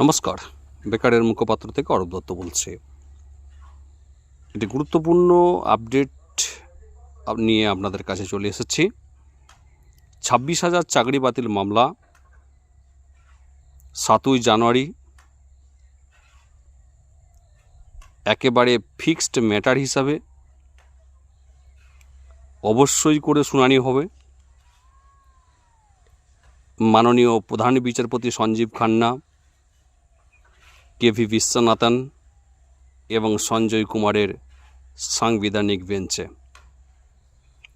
নমস্কার। বেকারের মুখপাত্র থেকে অরূপ দত্ত বলছি। একটি গুরুত্বপূর্ণ আপডেট নিয়ে আপনাদের কাছে চলে এসেছি। ছাব্বিশ হাজার চাকরি বাতিল মামলা সাতই জানুয়ারি। একেবারে ফিক্সড ম্যাটার হিসাবে অবশ্যই করে শুনানি হবে। মাননীয় প্রধান বিচারপতি সঞ্জীব খান্না কেভি বিশ্বনাথন এবং সঞ্জয় কুমারের সাংবিধানিক বেঞ্চে।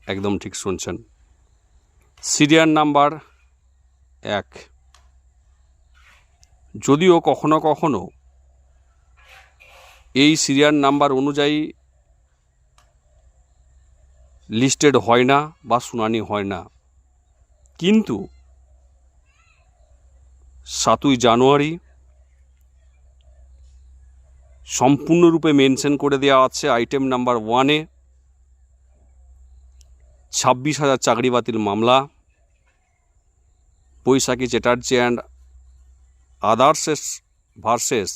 একদম ঠিক শুনছেন। সিরিয়াল নাম্বার এক। যদিও কখনো কখনো এই সিরিয়াল নাম্বার অনুযায়ী লিস্টেড হয় না বা শুনানি হয় না। কিন্তু সাতই জানুয়ারি সম্পূর্ণরূপে মেনশন করে দেওয়া আছে আইটেম নাম্বার ওয়ানে ছাব্বিশ হাজার চাকরি বাতিল মামলা, Baishakhi Chatterjee and others versus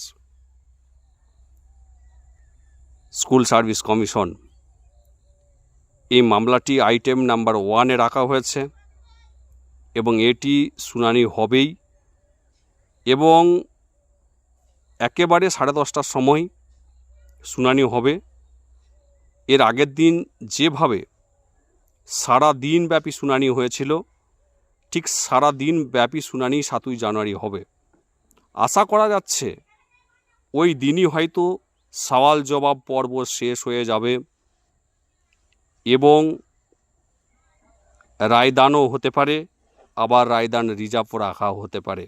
school service commission. এই মামলাটি আইটেম নাম্বার ওয়ানে রাখা হয়েছে এবং এটি শুনানি হবেই এবং একেবারে সাড়ে দশটার সময় শুনানি হবে। এর আগের দিন যেভাবে সারা দিন ব্যাপী শুনানি হয়েছিল, ঠিক সারা দিন ব্যাপী শুনানি সাতই জানুয়ারি হবে। আশা করা যাচ্ছে ওই দিনই হয়তো সওয়াল জবাব পর্ব শেষ হয়ে যাবে এবং রায়দানও হতে পারে, আবার রায়দান রিজার্ভ রাখা হতে পারে।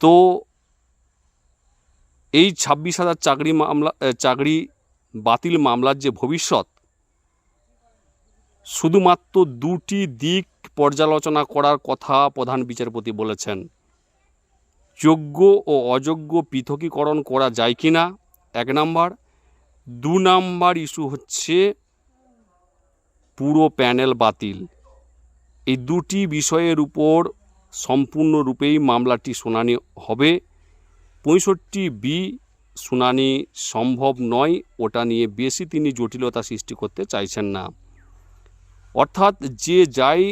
তো এই ছাব্বিশ হাজার চাকরি মামলা চাকরি বাতিল মামলার যে ভবিষ্যৎ, শুধুমাত্র দুটি দিক পর্যালোচনা করার কথা প্রধান বিচারপতি বলেছেন। যোগ্য ও অযোগ্য পৃথকীকরণ করা যায় কি না এক নাম্বার। দু নাম্বার ইস্যু হচ্ছে পুরো প্যানেল বাতিল। এই দুটি বিষয়ের উপর সম্পূর্ণরূপেই মামলাটি শুনানি হবে। পঁয়ষট্টি বি শুনানি সম্ভব নয়, ওটা নিয়ে বেশি তিনি জটিলতা সৃষ্টি করতে চাইছেন না। অর্থাৎ যে যাই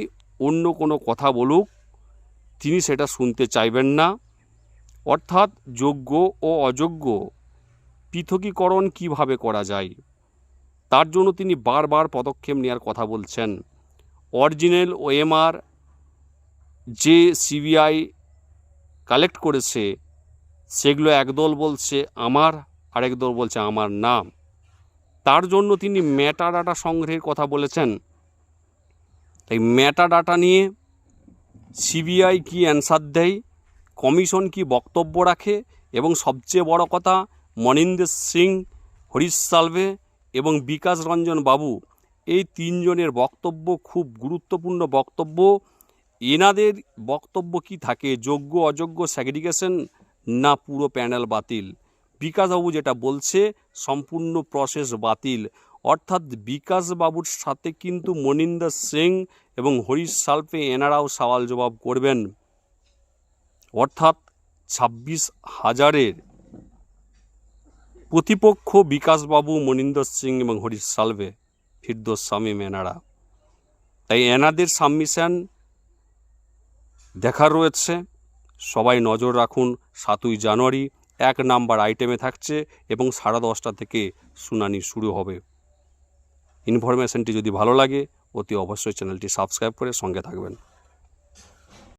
অন্য কোনো কথা বলুক, তিনি সেটা শুনতে চাইবেন না। অর্থাৎ যোগ্য ও অযোগ্য পৃথকীকরণ কীভাবে করা যায়, তার জন্য তিনি বারবার পদক্ষেপ নেওয়ার কথা বলছেন। অরিজিনাল ওএমআর যে সিবিআই কালেক্ট করেছে সেগুলো একদল বলছে আমার, আরেক দল বলছে আমার নাম। তার জন্য তিনি মেটা ডাটা সংগ্রহের কথা বলেছেন। তাই মেটা ডাটা নিয়ে সিবিআই কি অ্যান্সার দেয় কমিশন কি বক্তব্য রাখে, এবং সবচেয়ে বড় কথা, মনিন্দের সিং, হরিশ সালভে এবং বিকাশ রঞ্জন বাবু, এই তিনজনের বক্তব্য খুব গুরুত্বপূর্ণ বক্তব্য। এনাদের বক্তব্য কি থাকে? যোগ্য, অযোগ্য স্যাগ্রিগেশন না পুরো প্যানেল বাতিল। বিকাশবাবু যেটা বলছে, সম্পূর্ণ প্রসেস বাতিল। অর্থাৎ বিকাশবাবুর সাথে কিন্তু মনিন্দর সিং এবং হরিশ সালফে এনারাও সওয়াল জবাব করবেন। অর্থাৎ ছাব্বিশ হাজারের। প্রতিপক্ষ বিকাশবাবু মনিন্দর সিং এবং হরিশ সালভে ফিরদোস শামীম এনারা। তাই এনাদের সাবমিশন দেখার রয়েছে। সবাই নজর রাখুন। সাতই জানুয়ারি এক নাম্বার আইটেমে থাকছে এবং সাড়ে দশটা থেকে শুনানি শুরু হবে। ইনফরমেশনটি যদি ভালো লাগে, অতি অবশ্যই চ্যানেলটি সাবস্ক্রাইব করে সঙ্গে থাকবেন।